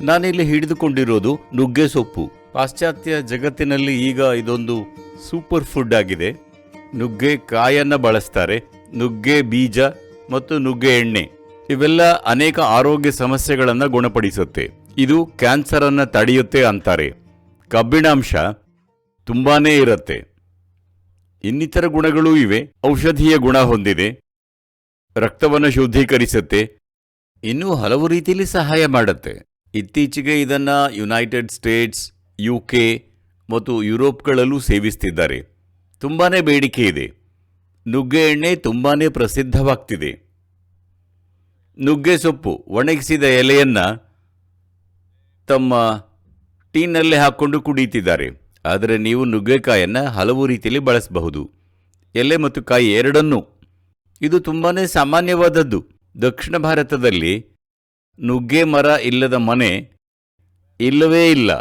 ನಾನಿಲ್ಲಿ ಹಿಡಿದುಕೊಂಡಿರೋದು ನುಗ್ಗೆ ಸೊಪ್ಪು. ಪಾಶ್ಚಾತ್ಯ ಜಗತ್ತಿನಲ್ಲಿ ಈಗ ಇದೊಂದು ಸೂಪರ್ ಫುಡ್ ಆಗಿದೆ. ನುಗ್ಗೆ ಕಾಯನ್ನ ಬಳಸ್ತಾರೆ, ನುಗ್ಗೆ ಬೀಜ ಮತ್ತು ನುಗ್ಗೆ ಎಣ್ಣೆ. ಇವೆಲ್ಲ ಅನೇಕ ಆರೋಗ್ಯ ಸಮಸ್ಯೆಗಳನ್ನು ಗುಣಪಡಿಸುತ್ತೆ. ಇದು ಕ್ಯಾನ್ಸರ್ ಅನ್ನ ತಡೆಯುತ್ತೆ ಅಂತಾರೆ. ಕಬ್ಬಿಣಾಂಶ ತುಂಬಾನೇ ಇರುತ್ತೆ. ಇನ್ನಿತರ ಗುಣಗಳೂ ಇವೆ. ಔಷಧೀಯ ಗುಣ ಹೊಂದಿದೆ. ರಕ್ತವನ್ನು ಶುದ್ಧೀಕರಿಸುತ್ತೆ. ಇನ್ನೂ ಹಲವು ರೀತಿಯಲ್ಲಿ ಸಹಾಯ ಮಾಡುತ್ತೆ. ಇತ್ತೀಚೆಗೆ ಇದನ್ನು ಯುನೈಟೆಡ್ ಸ್ಟೇಟ್ಸ್ ಯು ಕೆ ಮತ್ತು ಯುರೋಪ್ಗಳಲ್ಲೂ ಸೇವಿಸ್ತಿದ್ದಾರೆ. ತುಂಬಾ ಬೇಡಿಕೆ ಇದೆ. ನುಗ್ಗೆ ಎಣ್ಣೆ ತುಂಬಾ ಪ್ರಸಿದ್ಧವಾಗ್ತಿದೆ. ನುಗ್ಗೆ ಸೊಪ್ಪು ಒಣಗಿಸಿದ ಎಲೆಯನ್ನು ತಮ್ಮ ಟೀನಲ್ಲಿ ಹಾಕ್ಕೊಂಡು ಕುಡಿತಿದ್ದಾರೆ ಆದರೆ ನೀವು ನುಗ್ಗೆಕಾಯನ್ನು ಹಲವು ರೀತಿಯಲ್ಲಿ ಬಳಸಬಹುದು. ಎಲೆ ಮತ್ತು ಕಾಯಿ ಎರಡನ್ನೂ. ಇದು ತುಂಬಾ ಸಾಮಾನ್ಯವಾದದ್ದು. ದಕ್ಷಿಣ ಭಾರತದಲ್ಲಿ ನುಗ್ಗೆ ಮರ ಇಲ್ಲದ ಮನೆ ಇಲ್ಲವೇ ಇಲ್ಲ.